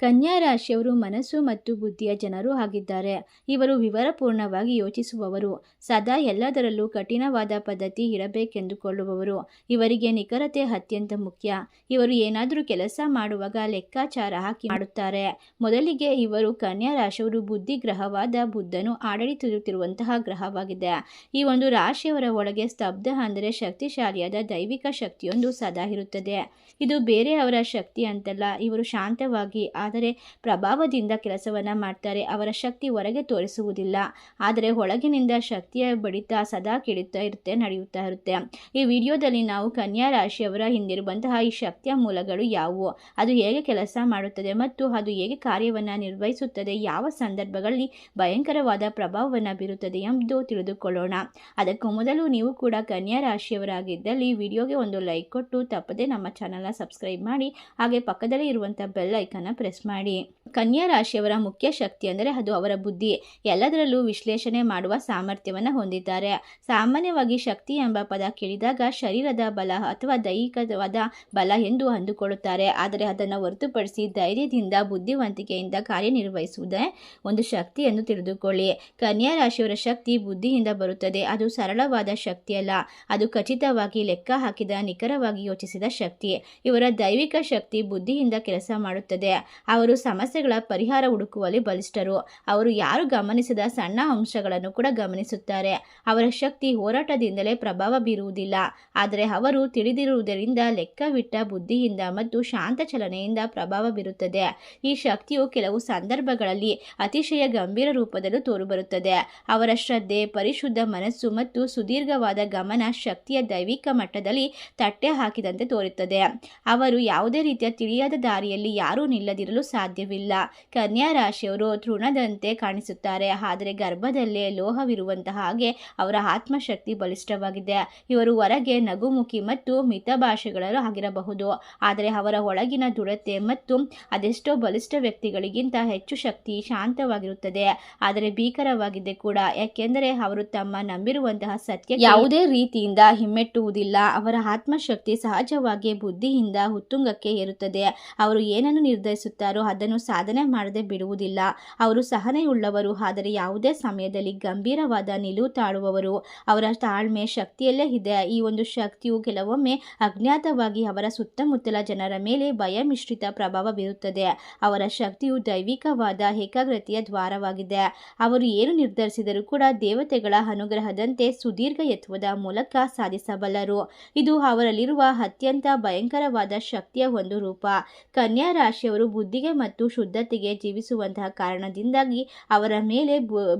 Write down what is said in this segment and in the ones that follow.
ಕನ್ಯಾ ರಾಶಿಯವರು ಮನಸ್ಸು ಮತ್ತು ಬುದ್ಧಿಯ ಜನರು ಆಗಿದ್ದಾರೆ. ಇವರು ವಿವರಪೂರ್ಣವಾಗಿ ಯೋಚಿಸುವವರು. ಸದಾ ಎಲ್ಲದರಲ್ಲೂ ಕಠಿಣವಾದ ಪದ್ಧತಿ ಇರಬೇಕೆಂದುಕೊಳ್ಳುವವರು. ಇವರಿಗೆ ನಿಖರತೆ ಅತ್ಯಂತ ಮುಖ್ಯ. ಇವರು ಏನಾದರೂ ಕೆಲಸ ಮಾಡುವಾಗ ಲೆಕ್ಕಾಚಾರ ಹಾಕಿ ಮಾಡುತ್ತಾರೆ. ಮೊದಲಿಗೆ ಇವರು ಕನ್ಯಾ ರಾಶಿಯವರು ಬುದ್ಧಿ ಗ್ರಹವಾದ ಬುದ್ಧನು ಆಡಳಿತಿರುತ್ತಿರುವಂತಹ ಗ್ರಹವಾಗಿದೆ. ಈ ಒಂದು ರಾಶಿಯವರ ಒಳಗೆ ಸ್ತಬ್ಧ ಅಂದರೆ ಶಕ್ತಿಶಾಲಿಯಾದ ದೈವಿಕ ಶಕ್ತಿಯೊಂದು ಸದಾ ಇರುತ್ತದೆ. ಇದು ಬೇರೆಯವರ ಶಕ್ತಿ ಅಂತಲ್ಲ. ಇವರು ಶಾಂತವಾಗಿ ಆದರೆ ಪ್ರಭಾವದಿಂದ ಕೆಲಸವನ್ನ ಮಾಡ್ತಾರೆ, ಅವರ ಶಕ್ತಿ ಹೊರಗೆ ತೋರಿಸುವುದಿಲ್ಲ. ಆದರೆ ಒಳಗಿನಿಂದ ಶಕ್ತಿಯ ಬಡಿತ ಸದಾ ಕೆಡುತ್ತಾ ಇರುತ್ತೆ, ನಡೆಯುತ್ತಾ ಇರುತ್ತೆ. ಈ ವಿಡಿಯೋದಲ್ಲಿ ನಾವು ಕನ್ಯಾ ರಾಶಿಯವರ ಹಿಂದಿರುವಂತಹ ಈ ಶಕ್ತಿಯ ಮೂಲಗಳು ಯಾವುವು? ಅದು ಹೇಗೆ ಕೆಲಸ ಮಾಡುತ್ತದೆ ಮತ್ತು ಅದು ಹೇಗೆ ಕಾರ್ಯವನ್ನು ನಿರ್ವಹಿಸುತ್ತದೆ? ಯಾವ ಸಂದರ್ಭಗಳಲ್ಲಿ ಭಯಂಕರವಾದ ಪ್ರಭಾವವನ್ನು ಬೀರುತ್ತದೆ ಎಂದು ತಿಳಿದುಕೊಳ್ಳೋಣ. ಅದಕ್ಕೂ ಮೊದಲು ನೀವು ಕೂಡ ಕನ್ಯಾ ರಾಶಿಯವರಾಗಿದ್ದಲ್ಲಿ ವಿಡಿಯೋಗೆ ಒಂದು ಲೈಕ್ ಕೊಟ್ಟು ತಪ್ಪದೆ ನಮ್ಮ ಚಾನಲ್ನ ಸಬ್ಸ್ಕ್ರೈಬ್ ಮಾಡಿ, ಹಾಗೆ ಪಕ್ಕದಲ್ಲಿ ಇರುವಂಥ ಬೆಲ್ ಐಕನ್ನ ಪ್ರೆಸ್ ಮಾಡಿ. ಕನ್ಯಾ ರಾಶಿಯವರ ಮುಖ್ಯ ಶಕ್ತಿ ಅಂದರೆ ಅದು ಅವರ ಬುದ್ಧಿ. ಎಲ್ಲದರಲ್ಲೂ ವಿಶ್ಲೇಷಣೆ ಮಾಡುವ ಸಾಮರ್ಥ್ಯವನ್ನು ಹೊಂದಿದ್ದಾರೆ. ಸಾಮಾನ್ಯವಾಗಿ ಶಕ್ತಿ ಎಂಬ ಪದ ಕೇಳಿದಾಗ ಶರೀರದ ಬಲ ಅಥವಾ ದೈಹಿಕವಾದ ಬಲ ಎಂದು ಅಂದುಕೊಳ್ಳುತ್ತಾರೆ. ಆದರೆ ಅದನ್ನು ಹೊರತುಪಡಿಸಿ ಧೈರ್ಯದಿಂದ, ಬುದ್ಧಿವಂತಿಕೆಯಿಂದ ಕಾರ್ಯನಿರ್ವಹಿಸುವುದೇ ಒಂದು ಶಕ್ತಿ ಎಂದು ತಿಳಿದುಕೊಳ್ಳಿ. ಕನ್ಯಾ ರಾಶಿಯವರ ಶಕ್ತಿ ಬುದ್ಧಿಯಿಂದ ಬರುತ್ತದೆ. ಅದು ಸರಳವಾದ ಶಕ್ತಿಯಲ್ಲ ಅದು ಖಚಿತವಾಗಿ ಲೆಕ್ಕ ಹಾಕಿದ, ನಿಖರವಾಗಿ ಯೋಚಿಸಿದ ಶಕ್ತಿ. ಇವರ ದೈವಿಕ ಶಕ್ತಿ ಬುದ್ಧಿಯಿಂದ ಕೆಲಸ ಮಾಡುತ್ತದೆ. ಅವರು ಸಮಸ್ಯೆಗಳ ಪರಿಹಾರ ಹುಡುಕುವಲ್ಲಿ ಬಲಿಷ್ಠರು. ಅವರು ಯಾರು ಗಮನಿಸದ ಸಣ್ಣ ಅಂಶಗಳನ್ನು ಕೂಡ ಗಮನಿಸುತ್ತಾರೆ. ಅವರ ಶಕ್ತಿ ಹೋರಾಟದಿಂದಲೇ ಪ್ರಭಾವ ಬೀರುವುದಿಲ್ಲ. ಆದರೆ ಅವರು ತಿಳಿದಿರುವುದರಿಂದ ಲೆಕ್ಕವಿಟ್ಟ ಬುದ್ಧಿಯಿಂದ ಮತ್ತು ಶಾಂತ ಚಲನೆಯಿಂದ ಪ್ರಭಾವ ಬೀರುತ್ತದೆ. ಈ ಶಕ್ತಿಯು ಕೆಲವು ಸಂದರ್ಭಗಳಲ್ಲಿ ಅತಿಶಯ ಗಂಭೀರ ರೂಪದಲ್ಲೂ ತೋರುಬರುತ್ತದೆ. ಅವರ ಶ್ರದ್ಧೆ, ಪರಿಶುದ್ಧ ಮನಸ್ಸು ಮತ್ತು ಸುದೀರ್ಘವಾದ ಗಮನ ಶಕ್ತಿಯ ದೈವಿಕ ಮಟ್ಟದಲ್ಲಿ ತಟ್ಟೆ ಹಾಕಿದಂತೆ ತೋರುತ್ತದೆ. ಅವರು ಯಾವುದೇ ರೀತಿಯ ತಿಳಿಯಾದ ದಾರಿಯಲ್ಲಿ ಯಾರೂ ನಿಲ್ಲದಿರಲು ಸಾಧ್ಯವಿಲ್ಲ. ಕನ್ಯಾ ರಾಶಿಯವರು ತೃಣದಂತೆ ಕಾಣಿಸುತ್ತಾರೆ. ಆದರೆ ಗರ್ಭದಲ್ಲೇ ಲೋಹವಿರುವಂತಹ ಹಾಗೆ ಅವರ ಆತ್ಮಶಕ್ತಿ ಬಲಿಷ್ಠವಾಗಿದೆ. ಇವರು ಹೊರಗೆ ನಗುಮುಖಿ ಮತ್ತು ಮಿತಭಾಷೆಗಳಲ್ಲೂ ಆಗಿರಬಹುದು. ಆದರೆ ಅವರ ಒಳಗಿನ ದೃಢತೆ ಮತ್ತು ಅದೆಷ್ಟೋ ಬಲಿಷ್ಠ ವ್ಯಕ್ತಿಗಳಿಗಿಂತ ಹೆಚ್ಚು ಶಕ್ತಿ ಶಾಂತವಾಗಿರುತ್ತದೆ. ಆದರೆ ಭೀಕರವಾಗಿದೆ ಕೂಡ. ಯಾಕೆಂದರೆ ಅವರು ತಮ್ಮ ನಂಬಿರುವಂತಹ ಸತ್ಯ ಯಾವುದೇ ರೀತಿಯಿಂದ ಹಿಮ್ಮೆಟ್ಟುವುದಿಲ್ಲ. ಅವರ ಆತ್ಮಶಕ್ತಿ ಸಹಜವಾಗಿ ಬುದ್ಧಿಯಿಂದ ಉತ್ತುಂಗಕ್ಕೆ ಏರುತ್ತದೆ. ಅವರು ಏನನ್ನು ನಿರ್ಧರಿಸುತ್ತಾರೋ? ಅದನ್ನು ಸಾಧನೆ ಮಾಡದೆ ಬಿಡುವುದಿಲ್ಲ. ಅವರು ಸಹನೆಯುಳ್ಳವರು, ಆದರೆ ಯಾವುದೇ ಸಮಯದಲ್ಲಿ ಗಂಭೀರವಾದ ನಿಲುವು ತಾಳುವವರು. ಅವರ ತಾಳ್ಮೆ ಶಕ್ತಿಯಲ್ಲೇ ಇದೆ. ಈ ಒಂದು ಶಕ್ತಿಯು ಕೆಲವೊಮ್ಮೆ ಅಜ್ಞಾತವಾಗಿ ಅವರ ಸುತ್ತಮುತ್ತಲ ಜನರ ಮೇಲೆ ಭಯ ಮಿಶ್ರಿತ ಪ್ರಭಾವ ಬೀರುತ್ತದೆ. ಅವರ ಶಕ್ತಿಯು ದೈವಿಕವಾದ ಏಕಾಗ್ರತೆಯ ದ್ವಾರವಾಗಿದೆ. ಅವರು ಏನು ನಿರ್ಧರಿಸಿದರೂ ಕೂಡ ದೇವತೆಗಳ ಅನುಗ್ರಹದಂತೆ ಸುದೀರ್ಘ ಯತ್ವದ ಮೂಲಕ ಸಾಧಿಸಬಲ್ಲರು. ಇದು ಅವರಲ್ಲಿರುವ ಅತ್ಯಂತ ಭಯಂಕರವಾದ ಶಕ್ತಿಯ ಒಂದು ರೂಪ. ಕನ್ಯಾ ರಾಶಿಯವರು ಬುದ್ಧಿಗೆ ಮತ್ತು ಶುದ್ಧತೆಗೆ ಜೀವಿಸುವಂತಹ ಕಾರಣದಿಂದಾಗಿ ಅವರ ಮೇಲೆ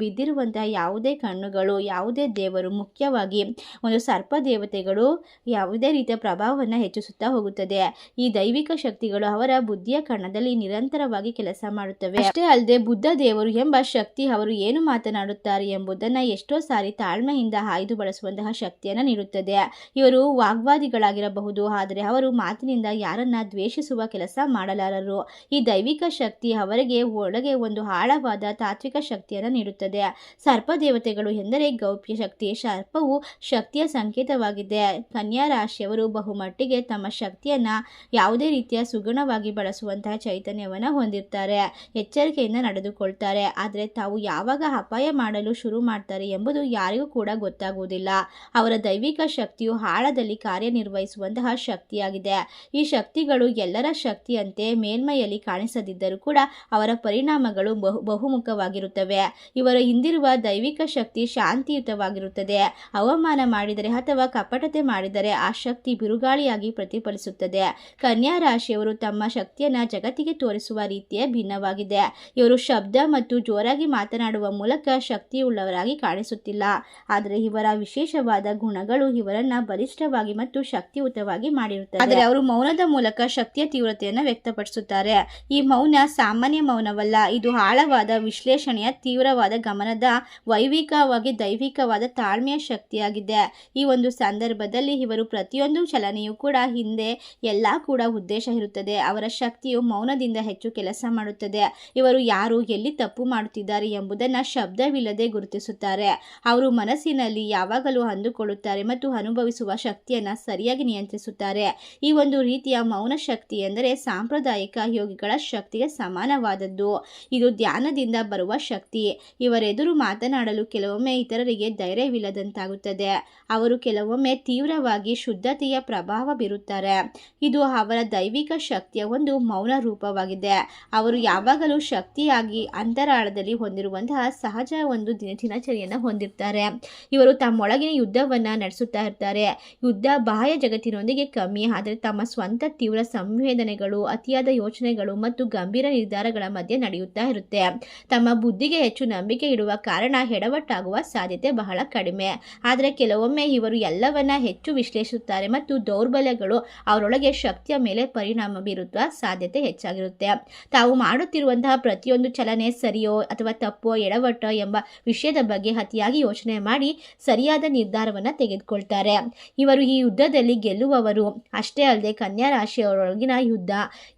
ಬಿದ್ದಿರುವಂತಹ ಯಾವುದೇ ಕಣ್ಣುಗಳು, ಯಾವುದೇ ದೇವರು ಮುಖ್ಯವಾಗಿ ಒಂದು ಸರ್ಪ ದೇವತೆಗಳು ಯಾವುದೇ ರೀತಿಯ ಪ್ರಭಾವವನ್ನು ಹೆಚ್ಚಿಸುತ್ತಾ ಹೋಗುತ್ತದೆ. ಈ ದೈವಿಕ ಶಕ್ತಿಗಳು ಅವರ ಬುದ್ಧಿಯ ಕಣದಲ್ಲಿ ನಿರಂತರವಾಗಿ ಕೆಲಸ ಮಾಡುತ್ತವೆ. ಅಷ್ಟೇ ಅಲ್ಲದೆ ಬುದ್ಧ ದೇವರು ಎಂಬ ಶಕ್ತಿ ಅವರು ಏನು ಮಾತನಾಡುತ್ತಾರೆ ಎಂಬುದನ್ನು ಎಷ್ಟೋ ಸಾರಿ ತಾಳ್ಮೆಯಿಂದ ಆಯ್ದು ಬಳಸುವಂತಹ ಶಕ್ತಿಯನ್ನು ನೀಡುತ್ತದೆ. ಇವರು ವಾಗ್ವಾದಿಗಳಾಗಿರಬಹುದು, ಆದರೆ ಅವರು ಮಾತಿನಿಂದ ಯಾರನ್ನ ದ್ವೇಷಿಸುವ ಕೆಲಸ ಮಾಡಲಾರರು. ಈ ದೈವಿಕ ಶಕ್ತಿ ಅವರಿಗೆ ಒಳಗೆ ಒಂದು ಆಳವಾದ ತಾತ್ವಿಕ ಶಕ್ತಿಯನ್ನು ನೀಡುತ್ತದೆ. ಸರ್ಪ ದೇವತೆಗಳು ಎಂದರೆ ಗೌಪ್ಯ ಶಕ್ತಿ. ಸರ್ಪವು ಶಕ್ತಿಯ ಸಂಕೇತವಾಗಿದೆ. ಕನ್ಯಾ ರಾಶಿಯವರು ಬಹುಮಟ್ಟಿಗೆ ತಮ್ಮ ಶಕ್ತಿಯನ್ನು ಯಾವುದೇ ರೀತಿಯ ಸುಗುಣವಾಗಿ ಬಳಸುವಂತಹ ಚೈತನ್ಯವನ್ನು ಹೊಂದಿರ್ತಾರೆ. ಎಚ್ಚರಿಕೆಯಿಂದ ನಡೆದುಕೊಳ್ತಾರೆ. ಆದರೆ ತಾವು ಯಾವಾಗ ಅಪಾಯ ಮಾಡಲು ಶುರು ಮಾಡ್ತಾರೆ ಎಂಬುದು ಯಾರಿಗೂ ಕೂಡ ಗೊತ್ತಾಗುವುದಿಲ್ಲ. ಅವರ ದೈವಿಕ ಶಕ್ತಿಯು ಆಳದಲ್ಲಿ ಕಾರ್ಯನಿರ್ವಹಿಸುವಂತಹ ಶಕ್ತಿಯಾಗಿದೆ. ಈ ಶಕ್ತಿಗಳು ಎಲ್ಲರ ಶಕ್ತಿಯಂತೆ ಮೇಲ್ಮೈಯಲ್ಲಿ ಕಾಣಿಸದಿದ್ದರೂ ಕೂಡ ಅವರ ಪರಿಣಾಮಗಳು ಬಹು, ಬಹುಮುಖವಾಗಿರುತ್ತವೆ. ಇವರ ಹಿಂದಿರುವ ದೈವಿಕ ಶಕ್ತಿ ಶಾಂತಿಯುತವಾಗಿರುತ್ತದೆ. ಅವಮಾನ ಮಾಡಿದರೆ ಅಥವಾ ಕಪಟತೆ ಮಾಡಿದರೆ ಆ ಶಕ್ತಿ ಬಿರುಗಾಳಿಯಾಗಿ ಪ್ರತಿಫಲಿಸುತ್ತದೆ. ಕನ್ಯಾ ರಾಶಿಯವರು ತಮ್ಮ ಶಕ್ತಿಯನ್ನು ಜಗತ್ತಿಗೆ ತೋರಿಸುವ ರೀತಿಯ ಭಿನ್ನವಾಗಿದೆ. ಇವರು ಶಬ್ದ ಮತ್ತು ಜೋರಾಗಿ ಮಾತನಾಡುವ ಮೂಲಕ ಶಕ್ತಿಯುಳ್ಳವರಾಗಿ ಕಾಣಿಸುತ್ತಿಲ್ಲ. ಆದರೆ ಇವರ ವಿಶೇಷವಾದ ಗುಣಗಳು ಇವರನ್ನ ಬಲಿಷ್ಠವಾಗಿ ಮತ್ತು ಶಕ್ತಿಯುತವಾಗಿ ಮಾಡಿರುತ್ತದೆ ಆದರೆ ಅವರು ಮೌನದ ಮೂಲಕ ಶಕ್ತಿಯ ತೀವ್ರತೆಯನ್ನು ವ್ಯಕ್ತಪಡಿಸುತ್ತಾರೆ. ಈ ಮೌನ ಸಾಮಾನ್ಯ ಮೌನವಲ್ಲ. ಇದು ಆಳವಾದ, ವಿಶ್ಲೇಷಣೆಯ, ತೀವ್ರವಾದ ಗಮನದ ವೈವಿಕವಾಗಿ ದೈವಿಕವಾದ ತಾಳ್ಮೆಯ ಶಕ್ತಿಯಾಗಿದೆ. ಈ ಒಂದು ಸಂದರ್ಭದಲ್ಲಿ ಇವರು ಪ್ರತಿಯೊಂದು ಚಲನೆಯೂ ಕೂಡ ಹಿಂದೆ ಎಲ್ಲ ಕೂಡ ಉದ್ದೇಶ ಇರುತ್ತದೆ. ಅವರ ಶಕ್ತಿಯು ಮೌನದಿಂದ ಹೆಚ್ಚು ಕೆಲಸ ಮಾಡುತ್ತದೆ. ಇವರು ಯಾರು, ಎಲ್ಲಿ ತಪ್ಪು ಮಾಡುತ್ತಿದ್ದಾರೆ ಎಂಬುದನ್ನು ಶಬ್ದವಿಲ್ಲದೆ ಗುರುತಿಸುತ್ತಾರೆ. ಅವರು ಮನಸ್ಸಿನಲ್ಲಿ ಯಾವಾಗಲೂ ಅಂದುಕೊಳ್ಳುತ್ತಾರೆ ಮತ್ತು ಅನುಭವಿಸುವ ಶಕ್ತಿಯನ್ನು ಸರಿಯಾಗಿ ನಿಯಂತ್ರಿಸುತ್ತಾರೆ. ಈ ಒಂದು ರೀತಿಯ ಮೌನ ಶಕ್ತಿ ಎಂದರೆ ಸಾಂಪ್ರದಾಯಿಕ ಯೋಗಿಗಳ ಶಕ್ತಿಗೆ ಸಮಾನವಾದದ್ದು. ಇದು ಧ್ಯಾನದಿಂದ ಬರುವ ಶಕ್ತಿ. ಇವರೆದುರು ಮಾತನಾಡಲು ಕೆಲವೊಮ್ಮೆ ಇತರರಿಗೆ ಧೈರ್ಯವಿಲ್ಲದಂತಾಗುತ್ತದೆ. ಅವರು ಕೆಲವೊಮ್ಮೆ ತೀವ್ರವಾಗಿ ಶುದ್ಧತೆಯ ಪ್ರಭಾವ ಬೀರುತ್ತಾರೆ. ಇದು ಅವರ ದೈವಿಕ ಶಕ್ತಿಯ ಒಂದು ಮೌನ ರೂಪವಾಗಿದೆ. ಅವರು ಯಾವಾಗಲೂ ಶಕ್ತಿಯಾಗಿ ಅಂತರಾಳದಲ್ಲಿ ಹೊಂದಿರುವಂತಹ ಸಹಜ ಒಂದು ದಿನ ದಿನಚರಿಯನ್ನು ಹೊಂದಿರ್ತಾರೆ ಇವರು ತಮ್ಮೊಳಗಿನ ಯುದ್ಧವನ್ನು ನಡೆಸುತ್ತಾ ಇರ್ತಾರೆ. ಯುದ್ಧ ಬಾಹ್ಯ ಜಗತ್ತಿನೊಂದಿಗೆ ಕಮ್ಮಿ, ಆದರೆ ತಮ್ಮ ಸ್ವಂತ ತೀವ್ರ ಸಂವೇದನೆಗಳು, ಅತಿಯಾದ ಯೋಚನೆಗಳು ಮತ್ತು ಗಂಭೀರ ನಿರ್ಧಾರಗಳ ಮಧ್ಯೆ ನಡೆಯುತ್ತಾ ಇರುತ್ತೆ. ತಮ್ಮ ಬುದ್ಧಿಗೆ ಹೆಚ್ಚು ನಂಬಿಕೆ ಇಡುವ ಕಾರಣ ಎಡವಟ್ಟಾಗುವ ಸಾಧ್ಯತೆ ಬಹಳ ಕಡಿಮೆ. ಆದರೆ ಕೆಲವೊಮ್ಮೆ ಇವರು ಎಲ್ಲವನ್ನ ಹೆಚ್ಚು ವಿಶ್ಲೇಷಿಸುತ್ತಾರೆ ಮತ್ತು ದೌರ್ಬಲ್ಯಗಳು ಅವರೊಳಗೆ ಶಕ್ತಿಯ ಮೇಲೆ ಪರಿಣಾಮ ಬೀರುವ ಸಾಧ್ಯತೆ ಹೆಚ್ಚಾಗಿರುತ್ತೆ. ತಾವು ಮಾಡುತ್ತಿರುವಂತಹ ಪ್ರತಿಯೊಂದು ಚಲನೆ ಸರಿಯೋ ಅಥವಾ ತಪ್ಪೋ ಎಡವಟ್ಟೋ ಎಂಬ ವಿಷಯದ ಬಗ್ಗೆ ಅತಿಯಾಗಿ ಯೋಚನೆ ಮಾಡಿ ಸರಿಯಾದ ನಿರ್ಧಾರವನ್ನು ತೆಗೆದುಕೊಳ್ತಾರೆ. ಇವರು ಈ ಯುದ್ಧದಲ್ಲಿ ಗೆಲ್ಲುವವರು. ಅಷ್ಟೇ ಅಲ್ಲದೆ ಕನ್ಯಾ ರಾಶಿಯವರೊಳಗಿನ ಯುದ್ಧ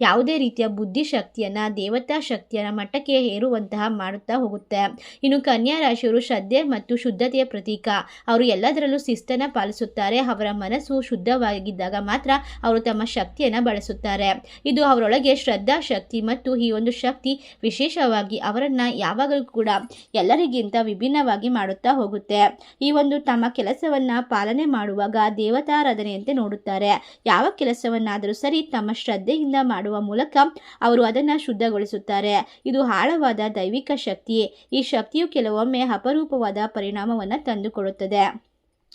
ಯಾವುದೇ ರೀತಿಯ ಬುದ್ಧಿಶಕ್ತಿಯನ್ನು, ದೇವತಾ ಶಕ್ತಿಯನ್ನ ಮಟ್ಟಕ್ಕೆ ಹೇರುವಂತಹ ಮಾಡುತ್ತಾ ಹೋಗುತ್ತೆ. ಇನ್ನು ಕನ್ಯಾ ರಾಶಿಯವರು ಶ್ರದ್ಧೆ ಮತ್ತು ಶುದ್ಧತೆಯ ಪ್ರತೀಕ. ಅವರು ಎಲ್ಲದರಲ್ಲೂ ಶಿಸ್ತನ್ನು ಪಾಲಿಸುತ್ತಾರೆ. ಅವರ ಮನಸ್ಸು ಶುದ್ಧವಾಗಿದ್ದಾಗ ಮಾತ್ರ ಅವರು ತಮ್ಮ ಶಕ್ತಿಯನ್ನು ಬಳಸುತ್ತಾರೆ. ಇದು ಅವರೊಳಗೆ ಶ್ರದ್ಧಾ ಶಕ್ತಿ ಮತ್ತು ಈ ಒಂದು ಶಕ್ತಿ ವಿಶೇಷವಾಗಿ ಅವರನ್ನು ಯಾವಾಗಲೂ ಕೂಡ ಎಲ್ಲರಿಗಿಂತ ವಿಭಿನ್ನವಾಗಿ ಮಾಡುತ್ತಾ ಹೋಗುತ್ತೆ. ಈ ಒಂದು ತಮ್ಮ ಕೆಲಸವನ್ನು ಪಾಲನೆ ಮಾಡುವಾಗ ದೇವತಾರಾಧನೆಯಂತೆ ನೋಡುತ್ತಾರೆ. ಯಾವ ಕೆಲಸವನ್ನಾದರೂ ಸರಿ ತಮ್ಮ ಶ್ರದ್ಧೆಯಿಂದ ಮಾಡುವ ಮೂಲಕ ಅವರು ಅದನ್ನು ಶುದ್ಧಗೊಳಿಸುತ್ತಾರೆ. ಇದು ಆಳವಾದ ದೈವಿಕ ಶಕ್ತಿ. ಈ ಶಕ್ತಿಯು ಕೆಲವೊಮ್ಮೆ ಅಪರೂಪವಾದ ಪರಿಣಾಮವನ್ನು ತಂದುಕೊಡುತ್ತದೆ.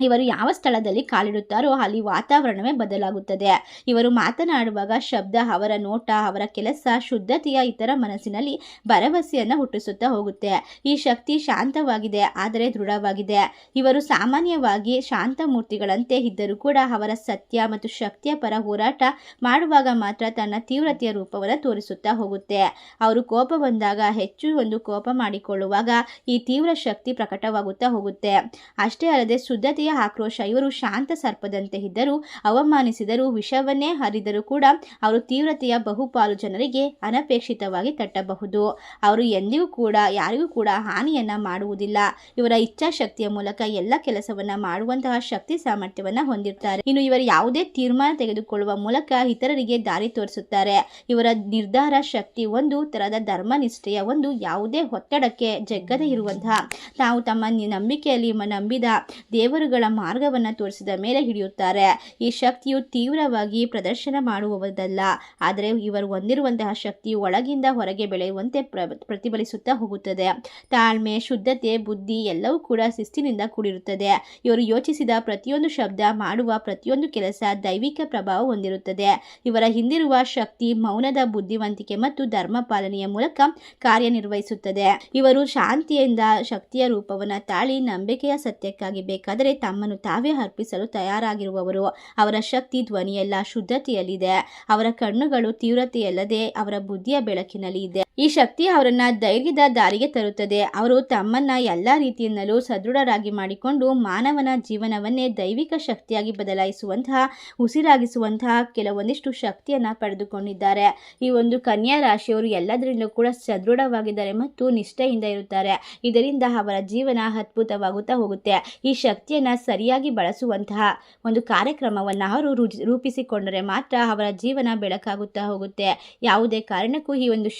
ಇವರು ಯಾವ ಸ್ಥಳದಲ್ಲಿ ಕಾಲಿಡುತ್ತಾರೋ ಅಲ್ಲಿ ವಾತಾವರಣವೇ ಬದಲಾಗುತ್ತದೆ. ಇವರು ಮಾತನಾಡುವಾಗ ಶಬ್ದ, ಅವರ ನೋಟ, ಅವರ ಕೆಲಸ, ಶುದ್ಧತೆಯ ಇತರ ಮನಸ್ಸಿನಲ್ಲಿ ಭರವಸೆಯನ್ನು ಹುಟ್ಟಿಸುತ್ತಾ ಹೋಗುತ್ತೆ. ಈ ಶಕ್ತಿ ಶಾಂತವಾಗಿದೆ, ಆದರೆ ದೃಢವಾಗಿದೆ. ಇವರು ಸಾಮಾನ್ಯವಾಗಿ ಶಾಂತ ಮೂರ್ತಿಗಳಂತೆ ಇದ್ದರೂ ಕೂಡ ಅವರ ಸತ್ಯ ಮತ್ತು ಶಕ್ತಿಯ ಪರ ಹೋರಾಟ ಮಾಡುವಾಗ ಮಾತ್ರ ತನ್ನ ತೀವ್ರತೆಯ ರೂಪವನ್ನು ತೋರಿಸುತ್ತಾ ಹೋಗುತ್ತೆ. ಅವರು ಕೋಪ ಬಂದಾಗ, ಹೆಚ್ಚು ಒಂದು ಕೋಪ ಮಾಡಿಕೊಳ್ಳುವಾಗ ಈ ತೀವ್ರ ಶಕ್ತಿ ಪ್ರಕಟವಾಗುತ್ತಾ ಹೋಗುತ್ತೆ. ಅಷ್ಟೇ ಅಲ್ಲದೆ ಶುದ್ಧತೆಯ ಆಕ್ರೋಶ, ಇವರು ಶಾಂತ ಸರ್ಪದಂತೆ ಇದ್ದರೂ, ಅವಮಾನಿಸಿದರೂ, ವಿಷವನ್ನೇ ಹರಿದರೂ ಕೂಡ ಅವರು ತೀವ್ರತೆಯ ಬಹುಪಾಲು ಜನರಿಗೆ ಅನಪೇಕ್ಷಿತವಾಗಿ ತಟ್ಟಬಹುದು. ಅವರು ಎಂದಿಗೂ ಕೂಡ, ಯಾರಿಗೂ ಕೂಡ ಹಾನಿಯನ್ನ ಮಾಡುವುದಿಲ್ಲ. ಇವರ ಇಚ್ಛಾಶಕ್ತಿಯ ಮೂಲಕ ಎಲ್ಲ ಕೆಲಸವನ್ನ ಮಾಡುವಂತಹ ಶಕ್ತಿ ಸಾಮರ್ಥ್ಯವನ್ನ ಹೊಂದಿರ್ತಾರೆ. ಇನ್ನು ಇವರು ಯಾವುದೇ ತೀರ್ಮಾನ ತೆಗೆದುಕೊಳ್ಳುವ ಮೂಲಕ ಇತರರಿಗೆ ದಾರಿ ತೋರಿಸುತ್ತಾರೆ. ಇವರ ನಿರ್ಧಾರ ಶಕ್ತಿ ಒಂದು ತರಹದ ಧರ್ಮನಿಷ್ಠೆಯ ಒಂದು, ಯಾವುದೇ ಒತ್ತಡಕ್ಕೆ ಜಗ್ಗದೆ ಇರುವಂತಹ. ತಾವು ತಮ್ಮ ನಂಬಿಕೆಯಲ್ಲಿ ನಂಬಿದ ದೇವರುಗಳ ಮಾರ್ಗವನ್ನು ತೋರಿಸಿದ ಮೇಲೆ ಹಿಡಿಯುತ್ತಾರೆ. ಈ ಶಕ್ತಿಯು ತೀವ್ರವಾಗಿ ಪ್ರದರ್ಶನ ಮಾಡುವುದಲ್ಲ. ಆದರೆ ಇವರು ಹೊಂದಿರುವಂತಹ ಶಕ್ತಿಯು ಒಳಗಿಂದ ಹೊರಗೆ ಬೆಳೆಯುವಂತೆ ಪ್ರ, ಪ್ರತಿಫಲಿಸುತ್ತಾ ಹೋಗುತ್ತದೆ. ತಾಳ್ಮೆ, ಶುದ್ಧತೆ, ಬುದ್ಧಿ ಎಲ್ಲವೂ ಕೂಡ ಶಿಸ್ತಿನಿಂದ ಕೂಡಿರುತ್ತದೆ. ಇವರು ಯೋಚಿಸಿದ ಪ್ರತಿಯೊಂದು ಶಬ್ದ, ಮಾಡುವ ಪ್ರತಿಯೊಂದು ಕೆಲಸ ದೈವಿಕ ಪ್ರಭಾವ ಹೊಂದಿರುತ್ತದೆ. ಇವರ ಹಿಂದಿರುವ ಶಕ್ತಿ ಮೌನದ ಬುದ್ಧಿವಂತಿಕೆ ಮತ್ತು ಧರ್ಮ ಪಾಲನೆಯ ಮೂಲಕ ಕಾರ್ಯನಿರ್ವಹಿಸುತ್ತದೆ. ಇವರು ಶಾಂತಿಯಿಂದ ಶಕ್ತಿಯ ರೂಪವನ್ನು ತಾಳಿ ನಂಬಿಕೆಯ ಸತ್ಯಕ್ಕಾಗಿ ಬೇಕಾದರೆ ತಮ್ಮನ್ನು ತಾವೇ ಅರ್ಪಿಸಲು ತಯಾರಾಗಿರುವವರು. ಅವರ ಶಕ್ತಿ ಧ್ವನಿಯೆಲ್ಲ ಶುದ್ಧತೆಯಲ್ಲಿದೆ. ಅವರ ಕಣ್ಣುಗಳು ತೀವ್ರತೆಯಲ್ಲದೆ ಅವರ ಬುದ್ಧಿಯ ಬೆಳಕಿನಲ್ಲಿ ಇದೆ. ಈ ಶಕ್ತಿ ಅವರನ್ನ ಧೈರ್ಯದ ದಾರಿಗೆ ತರುತ್ತದೆ. ಅವರು ತಮ್ಮನ್ನ ಎಲ್ಲ ರೀತಿಯಿಂದಲೂ ಸದೃಢರಾಗಿ ಮಾಡಿಕೊಂಡು ಮಾನವನ ಜೀವನವನ್ನೇ ದೈವಿಕ ಶಕ್ತಿಯಾಗಿ ಬದಲಾಯಿಸುವಂತಹ, ಉಸಿರಾಗಿಸುವಂತಹ ಕೆಲವೊಂದಿಷ್ಟು ಶಕ್ತಿಯನ್ನ ಪಡೆದುಕೊಂಡಿದ್ದಾರೆ. ಈ ಒಂದು ಕನ್ಯಾ ರಾಶಿಯವರು ಎಲ್ಲದರಲ್ಲೂ ಕೂಡ ಸದೃಢವಾಗಿದ್ದಾರೆ ಮತ್ತು ನಿಷ್ಠೆಯಿಂದ ಇರುತ್ತಾರೆ. ಇದರಿಂದ ಅವರ ಜೀವನ ಅದ್ಭುತವಾಗುತ್ತಾ ಹೋಗುತ್ತೆ. ಈ ಶಕ್ತಿಯನ್ನ ಸರಿಯಾಗಿ ಬಳಸುವಂತಹ ಒಂದು ಕಾರ್ಯಕ್ರಮವನ್ನು ಅವರು ರೂಪಿಸಿಕೊಂಡರೆ ಮಾತ್ರ ಅವರ ಜೀವನ ಬೆಳಕಾಗುತ್ತಾ ಹೋಗುತ್ತೆ. ಯಾವುದೇ ಕಾರಣಕ್ಕೂ ಈ ಒಂದು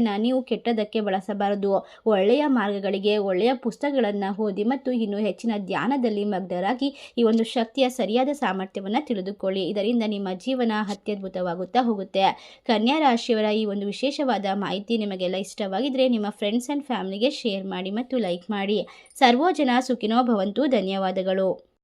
ಶಕ್ತಿಯನ್ನು ನೀವು ಕೆಟ್ಟದಕ್ಕೆ ಬಳಸಬಾರದು. ಒಳ್ಳೆಯ ಮಾರ್ಗಗಳಿಗೆ ಒಳ್ಳೆಯ ಪುಸ್ತಕಗಳನ್ನು ಓದಿ ಮತ್ತು ಇನ್ನು ಹೆಚ್ಚಿನ ಧ್ಯಾನದಲ್ಲಿ ಮಗ್ನರಾಗಿ ಈ ಒಂದು ಶಕ್ತಿಯ ಸರಿಯಾದ ಸಾಮರ್ಥ್ಯವನ್ನು ತಿಳಿದುಕೊಳ್ಳಿ. ಇದರಿಂದ ನಿಮ್ಮ ಜೀವನ ಅತ್ಯದ್ಭುತವಾಗುತ್ತಾ ಹೋಗುತ್ತೆ. ಕನ್ಯಾ ರಾಶಿಯವರ ಈ ಒಂದು ವಿಶೇಷವಾದ ಮಾಹಿತಿ ನಿಮಗೆಲ್ಲ ಇಷ್ಟವಾಗಿದ್ರೆ ನಿಮ್ಮ ಫ್ರೆಂಡ್ಸ್ ಆ್ಯಂಡ್ ಫ್ಯಾಮಿಲಿಗೆ ಶೇರ್ ಮಾಡಿ ಮತ್ತು ಲೈಕ್ ಮಾಡಿ. ಸರ್ವೋಜನ ಸುಖಿನೋ ಭವಂತು. ಧನ್ಯವಾದಗಳು.